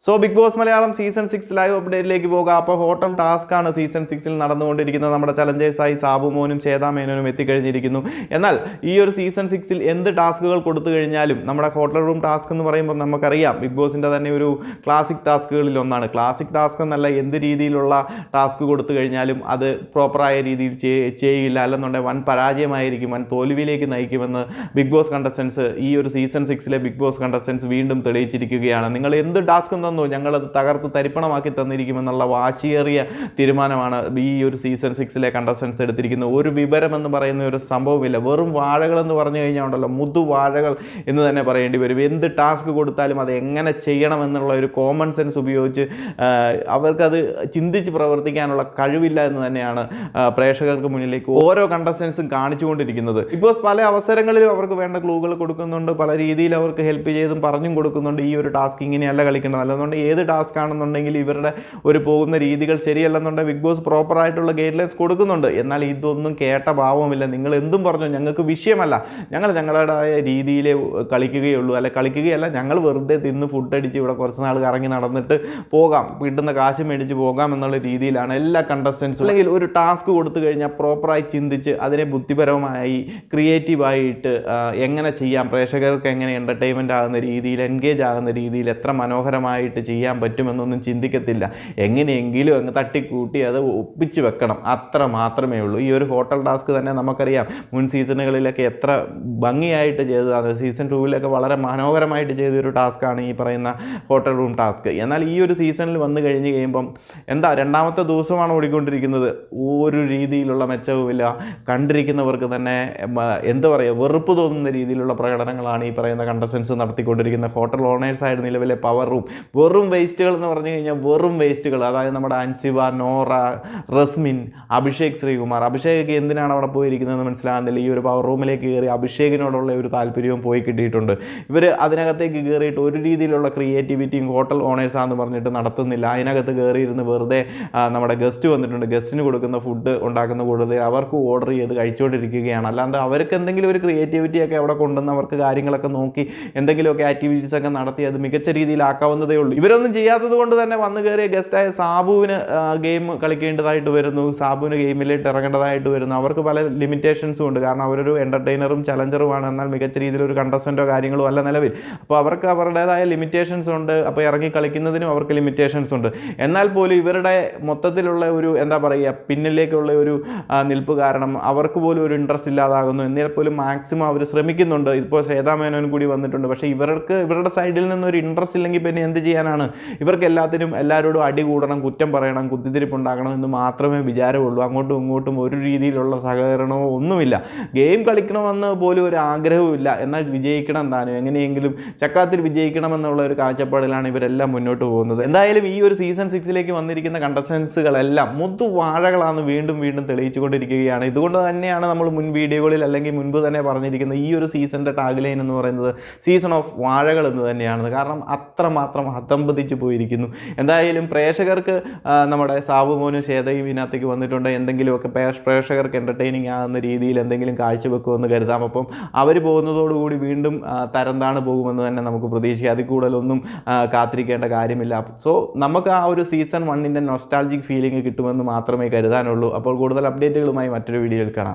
So Big Boss Malayalam season six live അപ്ഡേറ്റിലേക്ക് പോകാം. അപ്പോൾ hotel task ആണ് സീസൺ സിക്സിൽ നടന്നുകൊണ്ടിരിക്കുന്നത്. നമ്മുടെ ചലഞ്ചേഴ്സായി സാബു മോനും ചേതാ മേനോനും എത്തിക്കഴിഞ്ഞിരിക്കുന്നു. എന്നാൽ ഈ ഒരു സീസൺ സിക്സിൽ എന്ത് ടാസ്കുകൾ കൊടുത്തു കഴിഞ്ഞാലും നമ്മുടെ ഹോട്ടൽ റൂം ടാസ്ക് എന്ന് പറയുമ്പോൾ നമുക്കറിയാം. ബിഗ് ബോസിന്റെ തന്നെ ഒരു ക്ലാസിക് ടാസ്കുകളിൽ ഒന്നാണ്. ക്ലാസിക് ടാസ്ക് എന്നല്ല എന്ത് രീതിയിലുള്ള ടാസ്ക് കൊടുത്തു കഴിഞ്ഞാലും അത് പ്രോപ്പറായ രീതിയിൽ ചെയ്- ചെയ്യില്ല. അല്ലെന്നുണ്ടെങ്കിൽ വൻ പരാജയമായിരിക്കും വൻ തോൽവിയിലേക്ക് നയിക്കുമെന്ന് ബിഗ് ബോസ് കണ്ടസ്റ്റൻസ് ഈ ഒരു സീസൺ സിക്സിലെ ബിഗ് ബോസ് കണ്ടസ്റ്റൻസ് വീണ്ടും തെളിയിച്ചിരിക്കുകയാണ്. നിങ്ങൾ എന്ത് ടാസ്ക് തന്നോ. ഞങ്ങളത് തകർത്ത് തരിപ്പണമാക്കി തന്നിരിക്കുമെന്നുള്ള വാശിയേറിയ തീരുമാനമാണ് ഈ ഒരു സീസൺ സിക്സിലെ കണ്ടസ്റ്റൻസ് എടുത്തിരിക്കുന്നത്. ഒരു വിവരം എന്ന് പറയുന്ന ഒരു സംഭവമില്ല. വെറും വാഴകൾ എന്ന് പറഞ്ഞു കഴിഞ്ഞാൽ ഉണ്ടല്ലോ മുതു വാഴകൾ എന്ന് തന്നെ പറയേണ്ടി വരും. എന്ത് ടാസ്ക് കൊടുത്താലും അത് എങ്ങനെ ചെയ്യണം എന്നുള്ള ഒരു കോമൺ സെൻസ് ഉപയോഗിച്ച് അവർക്കത് ചിന്തിച്ച് പ്രവർത്തിക്കാനുള്ള കഴിവില്ല എന്ന് തന്നെയാണ് പ്രേക്ഷകർക്ക് മുന്നിലേക്ക് ഓരോ കണ്ടസ്റ്റൻസും കാണിച്ചുകൊണ്ടിരിക്കുന്നത്. ഇപ്പോൾ പല അവസരങ്ങളിലും അവർക്ക് വേണ്ട ക്ലൂകൾ കൊടുക്കുന്നുണ്ട്. പല രീതിയിൽ അവർക്ക് ഹെൽപ്പ് ചെയ്തും പറഞ്ഞും കൊടുക്കുന്നുണ്ട്. ഈ ഒരു ടാസ്ക് ഇങ്ങനെയല്ല കളിക്കേണ്ടത്. അല്ലെന്നുണ്ടെങ്കിൽ ഏത് ടാസ്ക് ആണെന്നുണ്ടെങ്കിൽ ഇവരുടെ ഒരു പോകുന്ന രീതികൾ ശരിയല്ലെന്നുണ്ടെങ്കിൽ ബിഗ് ബോസ് പ്രോപ്പർ ആയിട്ടുള്ള ഗൈഡ് ലൈൻസ് കൊടുക്കുന്നുണ്ട്. എന്നാൽ ഇതൊന്നും കേട്ട ഭാവമില്ല നിങ്ങൾ എന്തും പറഞ്ഞു. ഞങ്ങൾക്ക് വിഷയമല്ല. ഞങ്ങൾ ഞങ്ങളുടേതായ രീതിയിലേ കളിക്കുകയുള്ളൂ. അല്ല കളിക്കുകയല്ല. ഞങ്ങൾ വെറുതെ തിന്ന് ഫുഡ് അടിച്ച് ഇവിടെ കുറച്ച് നാൾ കറങ്ങി നടന്നിട്ട് പോകാം. കിട്ടുന്ന കാശ് മേടിച്ച് പോകാം എന്നുള്ള രീതിയിലാണ് എല്ലാ കണ്ടസ്റ്റൻസും അല്ലെങ്കിൽ ഒരു ടാസ്ക് കൊടുത്തു കഴിഞ്ഞാൽ പ്രോപ്പറായി ചിന്തിച്ച് അതിനെ ബുദ്ധിപരമായി ക്രിയേറ്റീവായിട്ട് എങ്ങനെ ചെയ്യാം? പ്രേക്ഷകർക്ക് എങ്ങനെ എന്റർടൈൻമെന്റ് ആകുന്ന രീതിയിൽ എൻഗേജ് ആകുന്ന രീതിയിൽ എത്ര മനോഹരമായിട്ട് ചെയ്യാൻ പറ്റുമെന്നൊന്നും ചിന്തിക്കത്തില്ല. എങ്ങനെയെങ്കിലും അങ്ങ് തട്ടിക്കൂട്ടി അത് ഒപ്പിച്ച് വെക്കണം. അത്ര മാത്രമേ ഉള്ളൂ. ഈ ഒരു ഹോട്ടൽ ടാസ്ക് തന്നെ നമുക്കറിയാം. മുൻ സീസണുകളിലൊക്കെ എത്ര ഭംഗിയായിട്ട് ചെയ്തതാണ് സീസൺ ടൂവിലൊക്കെ വളരെ മനോഹരമായിട്ട് ചെയ്തൊരു ടാസ്ക്കാണ് ഈ പറയുന്ന ഹോട്ടൽ റൂം ടാസ്ക്. എന്നാൽ ഈ ഒരു സീസണിൽ വന്നു കഴിഞ്ഞ് കഴിയുമ്പം എന്താ രണ്ടാമത്തെ ദിവസമാണ് ഓടിക്കൊണ്ടിരിക്കുന്നത്. ഒരു രീതിയിലുള്ള മെച്ചവുമില്ല. കണ്ടിരിക്കുന്നവർക്ക് തന്നെ എന്താ പറയുക വെറുപ്പ് തോന്നുന്ന രീതിയിലുള്ള പ്രകടനങ്ങളാണ് ഈ പറയുന്ന കണ്ടസ്റ്റൻസ് നടത്തിക്കൊണ്ടിരിക്കുന്ന ഹോട്ടൽ ഓണേഴ്സായ ആയിട്ട് നിലവിലെ പവർ റൂം വെറും വേസ്റ്റുകൾ എന്ന് പറഞ്ഞു കഴിഞ്ഞാൽ വെറും വേസ്റ്റുകൾ അതായത് നമ്മുടെ അൻസിബ നോറ റസ്മിൻ അഭിഷേക് ശ്രീകുമാർ. അഭിഷേക് എന്തിനാണ് അവിടെ പോയിരിക്കുന്നതെന്ന് മനസ്സിലാകുന്നില്ല. ഈ ഒരു പവർ റൂമിലേക്ക് കയറി അഭിഷേകിനോടുള്ള ഒരു താല്പര്യവും പോയി കിട്ടിയിട്ടുണ്ട്. ഇവർ അതിനകത്തേക്ക് കയറിയിട്ട് ഒരു രീതിയിലുള്ള ക്രിയേറ്റിവിറ്റിയും ഹോട്ടൽ ഓണേഴ്സാന്ന് പറഞ്ഞിട്ട് നടത്തുന്നില്ല. അതിനകത്ത് കയറിയിരുന്ന് വെറുതെ നമ്മുടെ ഗസ്റ്റ് വന്നിട്ടുണ്ട്. ഗസ്റ്റിന് കൊടുക്കുന്ന ഫുഡ് ഉണ്ടാക്കുന്ന കൂടുതൽ അവർക്ക് ഓർഡർ ചെയ്ത് കഴിച്ചുകൊണ്ടിരിക്കുകയാണ് അല്ലാണ്ട് അവർക്ക് എന്തെങ്കിലും ഒരു ക്രിയേറ്റിവിറ്റി ഒക്കെ അവിടെ കൊണ്ടുവന്ന് അവർക്ക് കാര്യങ്ങളൊക്കെ നോക്കി എന്തെങ്കിലുമൊക്കെ ആക്ടിവിറ്റീസ് ഒക്കെ നടത്തി അത് മികച്ച രീതിയിലാക്കാവുന്നതേ ഉള്ളൂ. ഇവരൊന്നും ചെയ്യാത്തത് കൊണ്ട് തന്നെ വന്നു കയറിയ ഗസ്റ്റായ സാബുവിന് ഗെയിം കളിക്കേണ്ടതായിട്ട് വരുന്നു. സാബുവിന് ഗെയിമിലേക്ക് ഇറങ്ങേണ്ടതായിട്ട് വരുന്നു. അവർക്ക് പല ലിമിറ്റേഷൻസും ഉണ്ട്. കാരണം അവരൊരു എന്റർടൈനറും ചലഞ്ചറുമാണ് എന്നാൽ മികച്ച രീതിയിൽ ഒരു കണ്ടസ്റ്റന്റോ കാര്യങ്ങളോ അല്ല നിലവിൽ. അപ്പോൾ അവർക്ക് അവരുടേതായ ലിമിറ്റേഷൻസ് ഉണ്ട്. അപ്പോൾ ഇറങ്ങി കളിക്കുന്നതിനും അവർക്ക് ലിമിറ്റേഷൻസ് ഉണ്ട്. എന്നാൽ പോലും ഇവരുടെ മൊത്തത്തിലുള്ള ഒരു എന്താ പറയുക പിന്നിലേക്കുള്ള ഒരു നിൽപ്പ് കാരണം അവർക്ക് പോലും ഒരു ഇൻട്രസ്റ്റ് ഇല്ലാതാകുന്നു. എന്നാൽ പോലും മാക്സിമം അവർ ശ്രമിക്കുന്നുണ്ട്. ഇപ്പോൾ ശ്വേതാമേനോനും കൂടി വന്നിട്ടുണ്ട്. പക്ഷേ ഇവർക്ക് ഇവരുടെ സൈഡിൽ നിന്ന് ഒരു ഇൻട്രസ്റ്റ് ഇല്ലെങ്കിൽ പിന്നെ എന്ത് ചെയ്യാനാണ്. ഇവർക്ക് എല്ലാത്തിനും എല്ലാവരോടും അടി കൂടണം കുറ്റം പറയണം കുത്തിത്തിരിപ്പുണ്ടാക്കണം എന്ന് മാത്രമേ വിചാരമുള്ളൂ. അങ്ങോട്ടും ഇങ്ങോട്ടും ഒരു രീതിയിലുള്ള സഹകരണമോ ഒന്നുമില്ല. ഗെയിം കളിക്കണമെന്ന് പോലും ഒരു ആഗ്രഹവുമില്ല എന്നാൽ വിജയിക്കണം താനും. എങ്ങനെയെങ്കിലും ചക്കാത്തിൽ വിജയിക്കണമെന്നുള്ള ഒരു കാഴ്ചപ്പാടിലാണ് ഇവരെല്ലാം മുന്നോട്ട് പോകുന്നത്. എന്തായാലും ഈ ഒരു സീസൺ സിക്സിലേക്ക് വന്നിരിക്കുന്ന കണ്ടസ്റ്റൻസുകളെല്ലാം മുത്തു വാഴകളാണ് വീണ്ടും വീണ്ടും തെളിയിച്ചുകൊണ്ടിരിക്കുകയാണ്. ഇതുകൊണ്ട് തന്നെയാണ് നമ്മൾ മുൻ വീഡിയോകളിൽ അല്ലെങ്കിൽ മുൻപ് തന്നെ പറഞ്ഞിരിക്കുന്ന ഈ ഒരു സീസണിന്റെ ടാഗ് ലൈൻ എന്ന് പറയുന്നത് സീസൺ ഓഫ് വാഴകൾ എന്ന് തന്നെയാണ് കാരണം അത്രമാത്രം ഹതമ്പതിച്ച് പോയിരിക്കുന്നു. എന്തായാലും പ്രേക്ഷകർക്ക് നമ്മുടെ സാബുമോനും ശ്വേതയും ഇതിനകത്തേക്ക് വന്നിട്ടുണ്ട്. എന്തെങ്കിലുമൊക്കെ പ്രേ- പ്രേക്ഷകർക്ക് എന്റർടൈനിങ് ആകുന്ന രീതിയിൽ എന്തെങ്കിലും കാഴ്ചവെക്കുമെന്ന് കരുതാം. അപ്പം അവർ പോകുന്നതോടുകൂടി വീണ്ടും തരംതാണ് തരം പോകുമെന്ന് തന്നെ നമുക്ക് പ്രതീക്ഷിക്കാം. അതിൽ കൂടുതലൊന്നും കാത്തിരിക്കേണ്ട കാര്യമില്ല. സോ നമുക്ക് ആ ഒരു സീസൺ വണ്ണിന്റെ നൊസ്റ്റാൾജിക് ഫീലിംഗ് കിട്ടുമെന്ന് മാത്രമേ കരുതാനുള്ളൂ. അപ്പോൾ കൂടുതൽ അപ്ഡേറ്റുകളുമായി മറ്റൊരു വീഡിയോയിൽ കാണാം.